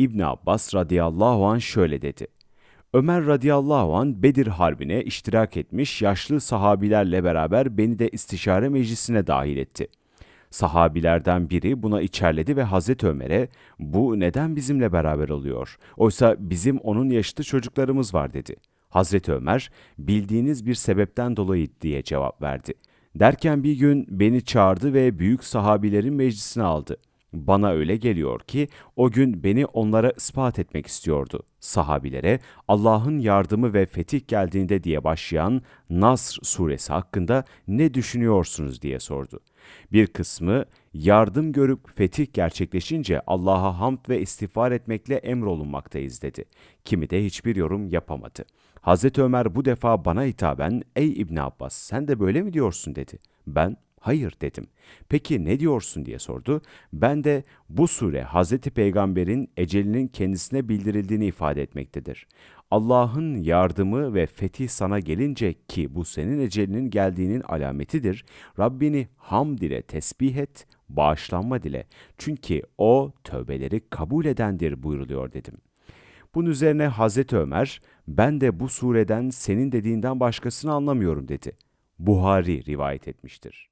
İbn Abbas radıyallahu an şöyle dedi. Ömer radıyallahu an Bedir Harbi'ne iştirak etmiş yaşlı sahabilerle beraber beni de istişare meclisine dahil etti. Sahabilerden biri buna içerledi ve Hazreti Ömer'e bu neden bizimle beraber oluyor? Oysa bizim onun yaşıtı çocuklarımız var dedi. Hazreti Ömer bildiğiniz bir sebepten dolayı diye cevap verdi. Derken bir gün beni çağırdı ve büyük sahabilerin meclisine aldı. Bana öyle geliyor ki o gün beni onlara ispat etmek istiyordu. Sahabilere Allah'ın yardımı ve fetih geldiğinde diye başlayan Nasr suresi hakkında ne düşünüyorsunuz diye sordu. Bir kısmı yardım görüp fetih gerçekleşince Allah'a hamd ve istiğfar etmekle emrolunmaktayız dedi. Kimi de hiçbir yorum yapamadı. Hazreti Ömer bu defa bana hitaben ey İbn Abbas sen de böyle mi diyorsun dedi. Ben Hayır dedim. Peki ne diyorsun diye sordu. Ben de bu sure Hazreti Peygamber'in ecelinin kendisine bildirildiğini ifade etmektedir. Allah'ın yardımı ve fetih sana gelince ki bu senin ecelinin geldiğinin alametidir. Rabbini hamd ile tesbih et, bağışlanma dile. Çünkü o tövbeleri kabul edendir buyuruluyor dedim. Bunun üzerine Hazreti Ömer, ben de bu sureden senin dediğinden başkasını anlamıyorum dedi. Buhari rivayet etmiştir.